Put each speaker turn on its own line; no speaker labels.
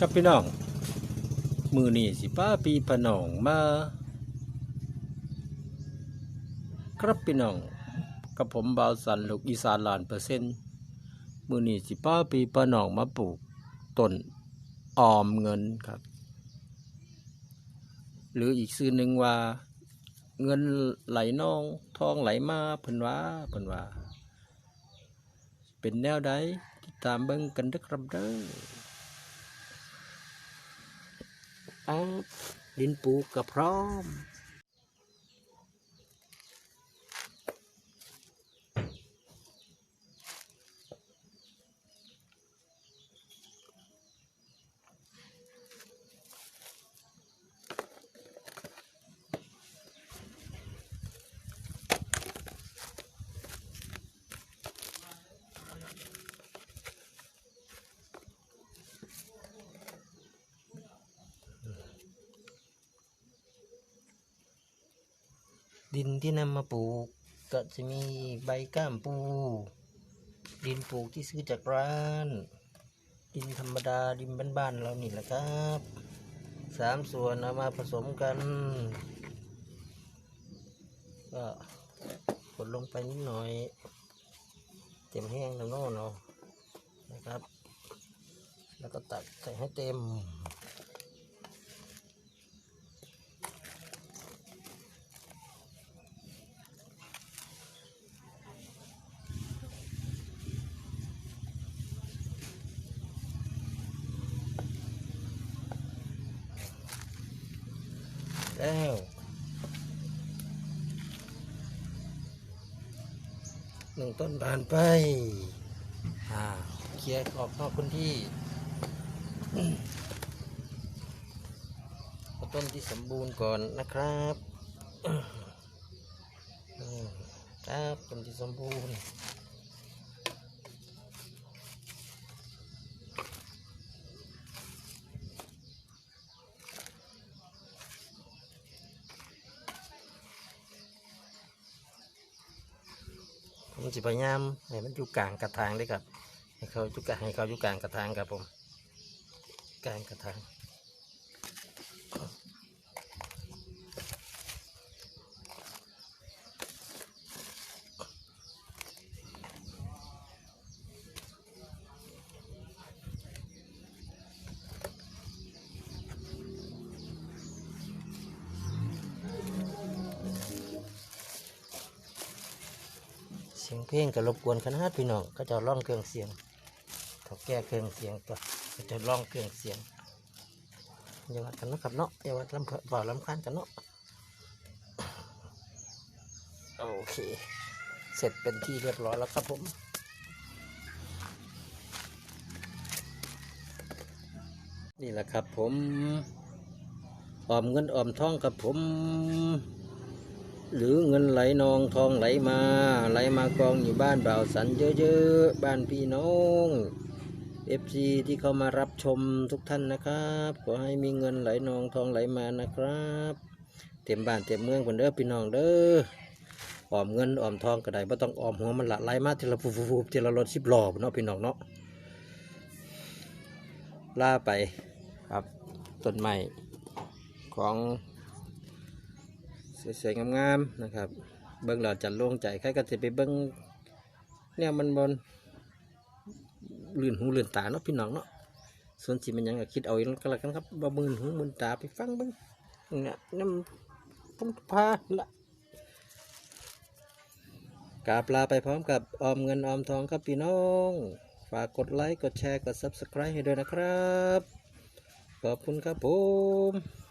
กับพี่น้อง มือนี่สิป้าปีพนองมา ครับพี่น้อง กับผมบาวสันลูกอีสานลานเปอร์เซ็นต์มือนี่สิป้าปีพนองมาปลูกต้นออมเงินครับ หรืออีกชื่อหนึ่งว่า เงินไหลนองทองไหลมาเพิ่นว่าเพิ่นว่า เป็นแนวใดติดตามเบิ่งกันเด้อครับเด้อ เอาดินปูกก็พร้อม ดินที่นำมาปลูก ก็จะมีใบก้ามปู ดินปลูกที่ซื้อจากร้าน ดินธรรมดาดินบ้านๆเรานี่แหละครับสามส่วนเอามาผสมกัน ก็กดลงไปนิดหน่อย เต็มแห้งแล้วโน่นเนาะนะครับ แล้วก็ตักใส่ให้เต็ม แล้วหนึ่งต้นผ่านไปอ่าเคลียร์ออกนอกพื้นที่ต้นที่สมบูรณ์ก่อนนะครับครับต้นที่สมบูรณ์ ผมจะพยายามให้มันอยู่กลางกระถางด้วยครับให้เขาอยู่กลางให้เขาอยู่กลางกระถางครับผมกลางกระถาง สียงเพลงก็รบกวนขนาดพี่น้องก็จะร้องเครื่องเสียงเขาแก้เครื่องเสียงตัวก็จะร้องเครื่องเสียงอย่าวัดกันเนาะครับเนาะอย่าวัดลำเปล่าลำคาญกันเนาะโอเค เสร็จเป็นที่เรียบร้อยแล้วครับผมนี่แหละครับผม ออมเงินออมทองครับผม หรือเงินไหลนองทองไหลมา ไหลมากองอยู่บ้านบ่าวสันเยอะๆ บ้านพี่น้องเอฟซีที่เข้ามารับชมทุกท่านนะครับ ขอให้มีเงินไหลนองทองไหลมานะครับ เต็มบ้านเต็มเมืองเพิ่นเด้อพี่น้องเด้อออมเงินออมทองก็ได้บ่ต้องออมหัวมันละไหลมาทีละฟูๆทีละรถสิบหลอพุ่นเนาะพี่น้องเนาะล่าไปครับต้นไม้ของ สวยๆงามๆนะครับ เบิ้งเราจัดโล่งใจใครก็จะไปเบิ้งเนี่ยมันบนลื่นหูลื่นตาเนาะพี่น้องเนาะส่วนสิมันยังก็คิดเอาเองก็แล้วกันครับบ่มืนหูมืนตาไปฟังเบิ้งเนี่ยน้ำต้องพาละกาปลาไปพร้อมกับออมเงินออมทองครับพี่น้อง ฝากกดไลค์กดแชร์กด subscribe ให้ด้วยนะครับ ขอบคุณครับผม